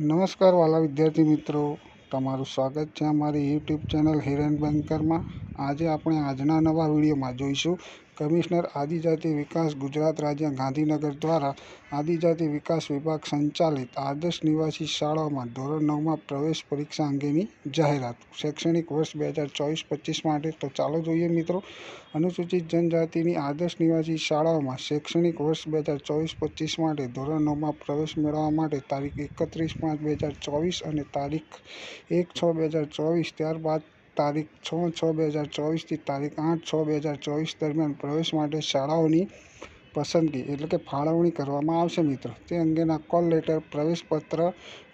નમસ્કાર વાલા વિદ્યાર્થી મિત્રો. તમારું સ્વાગત છે અમારી યુટ્યુબ ચેનલ હિરેન બેન્કરમાં આજે આપણે આજના નવા વિડીયોમાં જોઈશું કમિશનર આદિજાતિ વિકાસ ગુજરાત રાજ્ય ગાંધીનગર દ્વારા આદિજાતિ વિકાસ વિભાગ સંચાલિત આદર્શ નિવાસી શાળાઓમાં ધોરણ નવમાં પ્રવેશ પરીક્ષા અંગેની જાહેરાત. શૈક્ષણિક વર્ષ બે હજાર ચોવીસ પચીસ માટે તો ચાલો જોઈએ મિત્રો. અનુસૂચિત જનજાતિની આદર્શ નિવાસી શાળાઓમાં શૈક્ષણિક વર્ષ બે હજાર ચોવીસ પચીસ માટે ધોરણ નવમાં પ્રવેશ મેળવવા માટે તારીખ એકત્રીસ પાંચ બે હજાર ચોવીસ અને તારીખ એક છ બે હજાર ચોવીસ ત્યારબાદ તારીખ છ છ બે હજાર ચોવીસથી તારીખ આઠ છ બે હજાર ચોવીસ દરમિયાન પ્રવેશ માટે શાળાઓની પસંદગી એટલે કે ફાળવણી કરવામાં આવશે મિત્રો. તે અંગેના કોલ લેટર, પ્રવેશપત્ર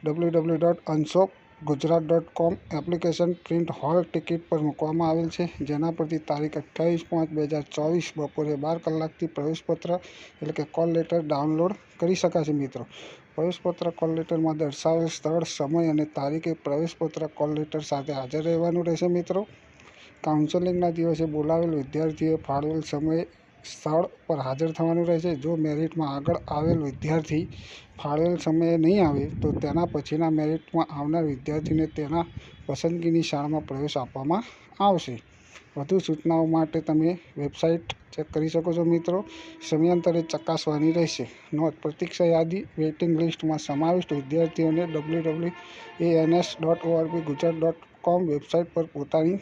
W W dot અનશોપ Gujarat dot com application print hall ticket પર મૂકવામાં આવેલ છે. જેના પરથી તારીખ અઠ્ઠાવીસ પાંચ બે હજાર ચોવીસ બપોરે બાર કલાકથી પ્રવેશપત્ર, એટલે કે કોલ લેટર ડાઉનલોડ કરી શકાશે મિત્રો. પ્રવેશપત્ર કોલ લેટરમાં દર્શાવેલ સ્થળ, સમય અને તારીખે પ્રવેશપત્ર કોલ લેટર સાથે હાજર રહેવાનું રહેશે મિત્રો. કાઉન્સેલિંગના દિવસે બોલાવેલ વિદ્યાર્થીએ ફાળવેલ સમયે સ્થળ પર હાજર થવાનું રહેશે. જો મેરિટમાં આગળ આવેલ વિદ્યાર્થી ફાળવેલ સમયે નહીં આવે, તો તેના પછીના મેરિટમાં આવનાર વિદ્યાર્થીને તેના પસંદગીની શાળામાં પ્રવેશ આપવામાં આવશે. વધુ સૂચનાઓ માટે તમે વેબસાઇટ ચેક કરી શકો છો મિત્રો. સમયાંતરે ચકાસવાની રહેશે. નોંધ પ્રતીક્ષા યાદી, વેઇટિંગ લિસ્ટમાં સમાવિષ્ટ વિદ્યાર્થીઓને W W A N S dot ORB Gujarat dot com website પર પોતાની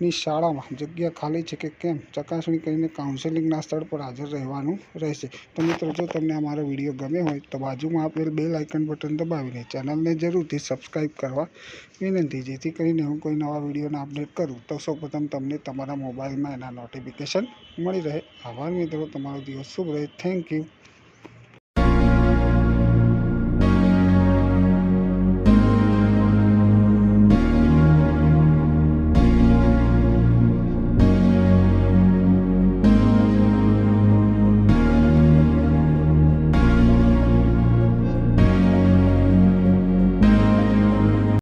પસંદગીની શાળામાં જગ્યા ખાલી છે કે કેમ? ચકાસણી કરીને કાઉન્સેલિંગના સ્થળ પર હાજર રહેવાનું રહેશે. તો મિત્રો, જો તમને અમારો વીડિયો ગમે હોય તો બાજુમાં આપેલ બેલ આઇકન બટન દબાવીને ચેનલને જરૂરથી સબસ્ક્રાઈબ કરવા વિનંતી. જેથી કરીને હું કોઈ નવા વિડીયોને અપડેટ કરું તો સૌપ્રથમ તમને તમારા મોબાઈલમાં એના નોટિફિકેશન મળી રહે. આભાર મિત્રો, તમારો દિવસ શુભ રહે. Thank you